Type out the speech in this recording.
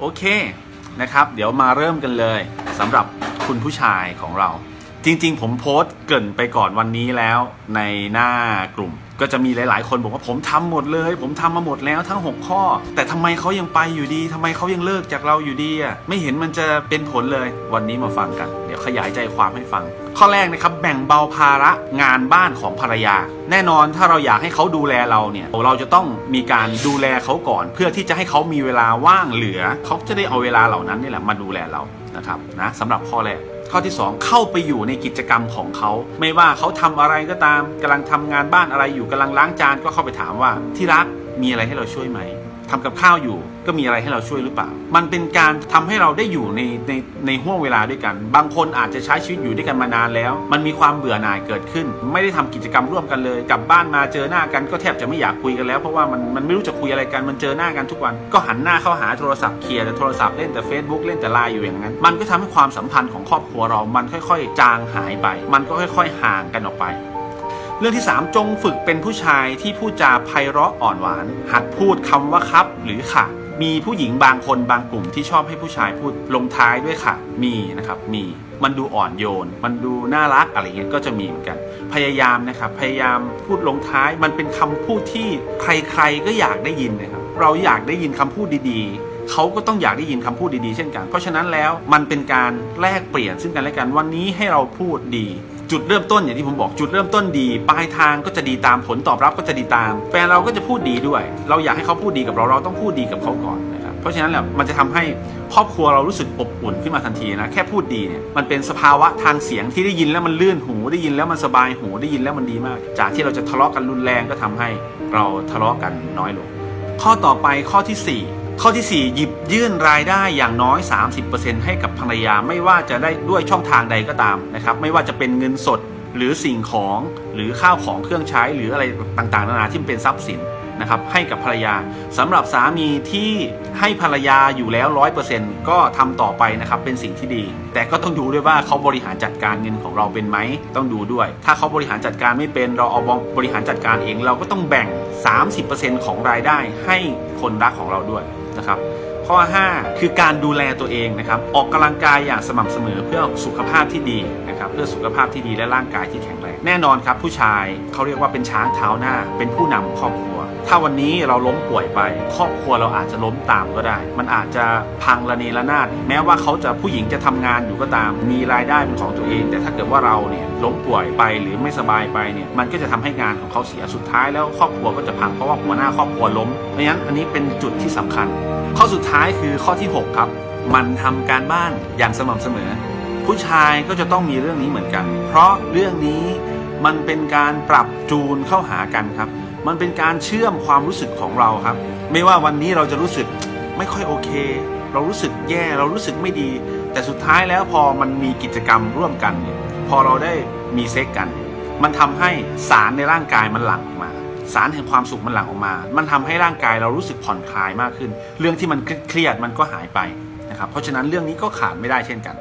โอเคนะครับ เดี๋ยวมาเริ่มกันเลยสำหรับคุณผู้ชายของเรา จริงๆ ผมโพสต์เกินไปก่อนวันนี้แล้วในหน้ากลุ่ม ก็จะมีหลาย ๆ คนบอกว่าผมทำหมดเลย ผมทำมาหมดแล้วทั้ง 6 ข้อ แต่ทำไมเขายังไปอยู่ดีทำไมเขายังเลิกจากเราอยู่ดีอะไม่เห็นมันจะเป็นผลเลย วันนี้มาฟังกัน ขยายใจความให้ฟัง ข้อแรกนะครับแบ่งเบาภาระงานบ้านของภรรยา แน่นอนถ้าเราอยากให้เขาดูแลเราเนี่ยเราจะต้องมีการดูแลเขาก่อน เพื่อที่จะให้เขามีเวลาว่างเหลือ เขาจะได้เอาเวลาเหล่านั้นนี่แหละมาดูแลเรานะครับนะสำหรับข้อแรกข้อที่ 2 เข้าไปอยู่ในกิจกรรมของเขา ไม่ว่าเขาทำอะไรก็ตามกำลังทำงานบ้านอะไรอยู่กำลังล้างจานก็เข้าไปถามว่าที่รักมีอะไรให้เราช่วยไหม ทำกับข้าวอยู่ ก็มีอะไรให้เราช่วยหรือเปล่า มันเป็นการทำให้เราได้อยู่ในในในห่วงเวลาด้วยกัน บางคนอาจจะใช้ชีวิตอยู่ด้วยกันมานานแล้ว มันมีความเบื่อหน่ายเกิดขึ้น ไม่ได้ทำกิจกรรมร่วมกันเลย กลับบ้านมาเจอหน้ากันก็แทบจะไม่อยากคุยกันแล้ว เพราะว่ามันมันไม่รู้จะคุยอะไรกัน มันเจอหน้ากันทุกวัน ก็หันหน้าเข้าหาโทรศัพท์เคลียร์แต่โทรศัพท์เล่นแต่ Facebook เล่นแต่ไลน์อยู่อย่างนั้น มันก็ทำให้ความสัมพันธ์ของครอบครัวเรา มันค่อย ๆ จางหายไป มันก็ค่อย ๆ ห่างกันออกไป เรื่องที่ 3 จงฝึกเป็นผู้ชายที่พูดจาไพเราะอ่อนหวาน หัดพูดคำว่าครับหรือค่ะ มีผู้หญิงบางคนบางกลุ่มที่ชอบให้ผู้ชายพูดลงท้ายด้วยค่ะ มีนะครับมีมันดูอ่อนโยน มันดูน่ารักอะไรเงี้ยก็จะมีเหมือนกัน พยายามนะครับ พยายามพูดลงท้าย มันเป็นคำพูดที่ใครๆก็อยากได้ยินนะครับ เราอยากได้ยินคำพูดดีๆ เขาก็ต้องอยากได้ยินคำพูดดีๆ เช่นกัน เพราะฉะนั้นแล้วมันเป็นการแลกเปลี่ยนซึ่งกันและกัน วันนี้ให้เราพูดดี จุดเริ่มต้นอย่างที่ผมบอกจุดเริ่มต้นดี ปลายทางก็จะดีตามผลตอบรับก็จะดีตาม แฟนเราก็จะพูดดีด้วย เราอยากให้เขาพูดดีกับเราเราต้องพูดดีกับเขาก่อนนะครับเพราะฉะนั้นแหละมันจะทำให้ครอบครัวเรารู้สึกอบอุ่นขึ้นมาทันทีนะแค่พูดดีเนี่ยมันเป็นสภาวะทางเสียงที่ได้ยินแล้วมันลื่นหูได้ยินแล้วมันสบายหูได้ยินแล้วมันดีมาก จากที่เราจะทะเลาะกันรุนแรงก็ทำให้เราทะเลาะกันน้อยลงข้อต่อไปข้อที่ 4 ข้อที่ 4 หยิบยื่นรายได้อย่างน้อย 30%ให้กับภรรยาไม่ว่าจะได้ด้วยช่องทางใดก็ตามนะครับ ไม่ว่าจะเป็นเงินสดหรือสิ่งของหรือข้าวของเครื่องใช้หรืออะไรต่างๆ นานาที่เป็นทรัพย์สิน นะครับให้กับภรรยาสำหรับสามีที่ให้ภรรยาอยู่แล้ว100%ก็ทำต่อไปนะครับเป็นสิ่งที่ดี แต่ก็ต้องดูด้วยว่าเขาบริหารจัดการเงินของเราเป็นไหมต้องดูด้วย ถ้าเขาบริหารจัดการไม่เป็นเราเอาบริหารจัดการเอง เราก็ต้องแบ่ง 30%ของรายได้ให้คนรักของเราด้วยนะครับข้อ 5 คือการดูแลตัวเองนะครับออกกำลังกายอย่างสม่ำเสมอเพื่อสุขภาพที่ดีนะครับเพื่อสุขภาพที่ดีและร่างกายที่แข็งแรงแน่นอนครับผู้ชายเขาเรียกว่าเป็นช้างเท้าหน้า เป็นผู้นำครอบครัว ถ้าวันนี้เราล้มป่วยไป ครอบครัวเราอาจจะล้มตามก็ได้ มันอาจจะพังระเนระนาดแม้ว่าเขาจะผู้หญิงจะทำงานอยู่ก็ตาม มีรายได้เป็นของตัวเอง แต่ถ้าเกิดว่าเราเนี่ยล้มป่วยไปหรือไม่สบายไปเนี่ยมันก็จะทำให้งานของเขาเสียสุดท้ายแล้วครอบครัวก็จะพังเพราะว่าหัวหน้าครอบครัวล้มเพราะฉะนั้นอันนี้เป็นจุดที่สำคัญ ข้อสุดท้ายคือข้อที่ 6 ครับ มันทำการบ้านอย่างสม่ำเสมอ ผู้ชายก็จะต้องมีเรื่องนี้เหมือนกัน เพราะเรื่องนี้มันเป็นการปรับจูนเข้าหากันครับ มันเป็นการเชื่อมความรู้สึกของเราครับ ไม่ว่าวันนี้เราจะรู้สึกไม่ค่อยโอเค เรารู้สึกแย่เรารู้สึกไม่ดี แต่สุดท้ายแล้วพอมันมีกิจกรรมร่วมกันเนี่ยพอเราได้มีเซ็กกัน มันทำให้สารในร่างกายมันหลั่งออกมา สารแห่งความสุขมันหลั่งออกมา มันทำให้ร่างกายเรารู้สึกผ่อนคลายมากขึ้น เรื่องที่มันเครียดมันก็หายไปนะครับเพราะฉะนั้นเรื่องนี้ก็ขาดไม่ได้เช่นกัน